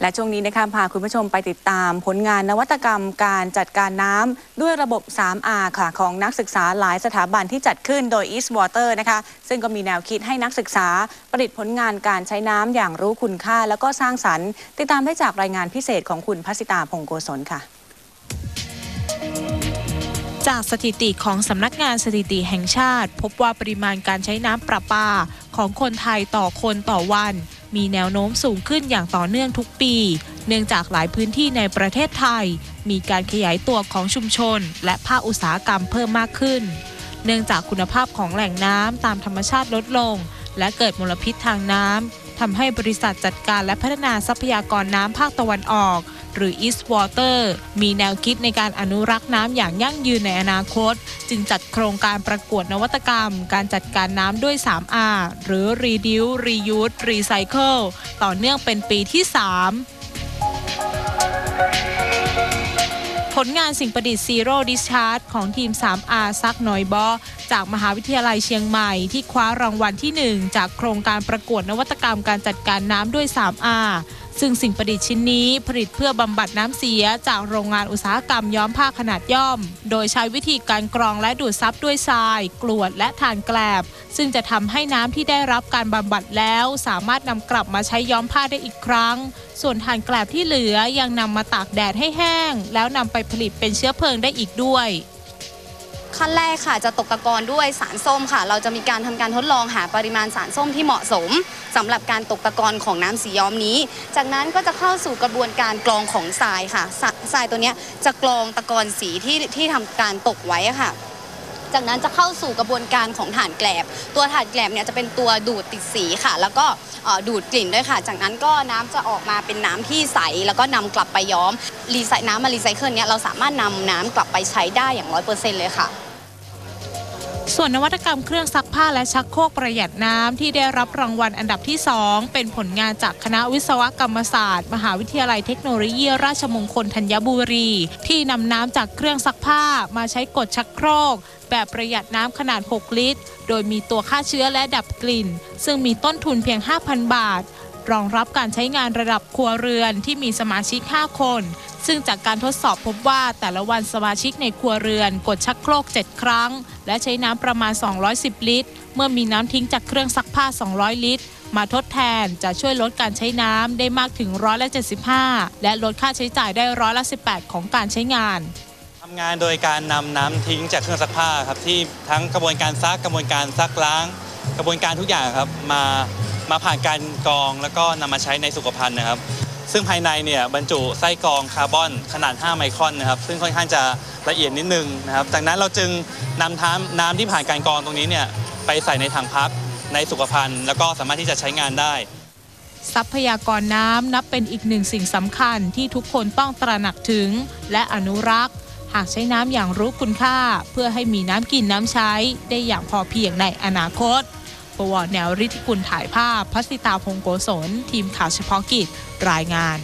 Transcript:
และช่วงนี้นะคะพาคุณผู้ชมไปติดตามผลงานนวัตกรรมการจัดการน้ำด้วยระบบ 3R ค่ะ ของนักศึกษาหลายสถาบันที่จัดขึ้นโดย East Water นะคะ ซึ่งก็มีแนวคิดให้นักศึกษาประดิษฐ์ผลงานการใช้น้ำอย่างรู้คุณค่า แล้วก็สร้างสรรค์ ติดตามได้จากรายงานพิเศษของคุณพัสิตาพงโกศลค่ะ จากสถิติของสำนักงานสถิติแห่งชาติ พบว่าปริมาณการใช้น้ำประปาของคนไทยต่อคนต่อวัน มีแนวโน้มสูงขึ้นอย่างต่อเนื่องทุกปี เนื่องจากหลายพื้นที่ในประเทศไทย มีการขยายตัวของชุมชน และภาคอุตสาหกรรมเพิ่มมากขึ้น เนื่องจากคุณภาพของแหล่งน้ำตามธรรมชาติลดลง และเกิดมลพิษทางน้ำทำให้บริษัทจัดการและพัฒนาทรัพยากรน้ำภาคตะวันออก หรือ East Water มีแนวคิดในการอนุรักษ์น้ำอย่างยั่งยืนในอนาคต จึงจัดโครงการประกวดนวัตกรรม การจัดการน้ำด้วย 3R หรือ Reduce Reuse Recycle ต่อเนื่องเป็นปีที่ 3ผลงานสิ่งประดิษฐ์ Zero Discharge ของทีม 3R ซักหน่อยบอจากมหาวิทยาลัยเชียงใหม่ที่คว้ารางวัลที่ 1 จากโครงการประกวดนวัตกรรมการจัดการน้ำด้วย 3R ซึ่งสิ่งประดิษฐ์ชิ้นนี้ผลิตเพื่อบำบัดน้ำเสียจากโรงงานอุตสาหกรรมย้อมผ้าขนาดย่อม โดยใช้วิธีการกรองและดูดซับด้วยทราย กรวดและถ่านแกลบ ซึ่งจะทำให้น้ำที่ได้รับการบำบัดแล้ว สามารถนำกลับมาใช้ย้อมผ้าได้อีกครั้ง ส่วนถ่านแกลบที่เหลือยังนำมาตากแดดให้แห้ง แล้วนำไปผลิตเป็นเชื้อเพลิงได้อีกด้วย ขั้นแรกค่ะจะตกตะกอนด้วยสารส้มค่ะ เราจะมีการทำการทดลองหาปริมาณสารส้มที่เหมาะสมสำหรับการตกตะกอนของน้ำสีย้อมนี้ จากนั้นก็จะเข้าสู่กระบวนการกรองของทรายค่ะทรายตัวนี้จะกรองตะกอนสีที่ที่ทำการตกไว้ค่ะ จากนั้นจะเข้าสู่กระบวนการของถ่านแกลบ ตัวถ่านแกลบเนี่ยจะเป็นตัวดูดติดสีค่ะ แล้วก็ดูดกลิ่นด้วยค่ะ จากนั้นก็น้ำจะออกมาเป็นน้ำที่ใส แล้วก็นำกลับไปย้อมรีไซน้ำมารีไซเคิลเนี่ยเราสามารถนำน้ำกลับไปใช้ได้อย่างร้อยเปอร์เซ็นต์เลยค่ะ ส่วนนวัตกรรมเครื่องซักผ้าและชักโครกประหยัดน้ำที่ได้รับรางวัลอันดับที่ 2 เป็นผลงานจากคณะวิศวกรรมศาสตร์ มหาวิทยาลัยเทคโนโลยี ราชมงคลธัญบุรี ที่นำน้ำจากเครื่องซักผ้ามาใช้กดชักโครก แบบประหยัดน้ำขนาด 6 ลิตร โดยมีตัวฆ่าเชื้อและดับกลิ่น ซึ่งมีต้นทุนเพียง 5,000 บาท รองรับการใช้งานระดับครัวเรือนที่มีสมาชิก 5 คน ซึ่งจากการทดสอบพบว่าแต่ละวันสมาชิกในครัวเรือนกดชักโครก 7 ครั้ง และใช้น้ำประมาณ 210 ลิตร เมื่อมีน้ำทิ้งจากเครื่องซักผ้า 200 ลิตร มาทดแทนจะช่วยลดการใช้น้ำได้มากถึงร้อยละ75 และลดค่าใช้จ่ายได้ร้อยละ18 ของการใช้งานทำงานโดยการนำน้ำทิ้งจากเครื่องซักผ้าครับที่ทั้งกระบวนการซักกระบวนการซักล้าง กระบวนการทุกอย่างครับมา มาผ่านการกรองแล้วก็นำมาใช้ในสุขภัณฑ์นะครับ ซึ่งภายในเนี่ยบรรจุไส้กรองคาร์บอนขนาด 5 ไมครอนนะครับ ซึ่งค่อนข้างจะละเอียดนิดนึงนะครับ จากนั้นเราจึงนำน้ำน้ำที่ผ่านการกรองตรงนี้เนี่ยไปใส่ในถังพักในสุขภัณฑ์ แล้วก็สามารถที่จะใช้งานได้ ทรัพยากรน้ำนับเป็นอีกหนึ่งสิ่งสำคัญที่ทุกคนต้องตระหนักถึง และอนุรักษ์ หากใช้น้ำอย่างรู้คุณค่า เพื่อให้มีน้ำกินน้ำใช้ได้อย่างพอเพียงในอนาคต ประวแนวฤทธิกุลถ่ายภาพพัสิตาพงโกศลทีมข่าวเฉพาะกิจรายงาน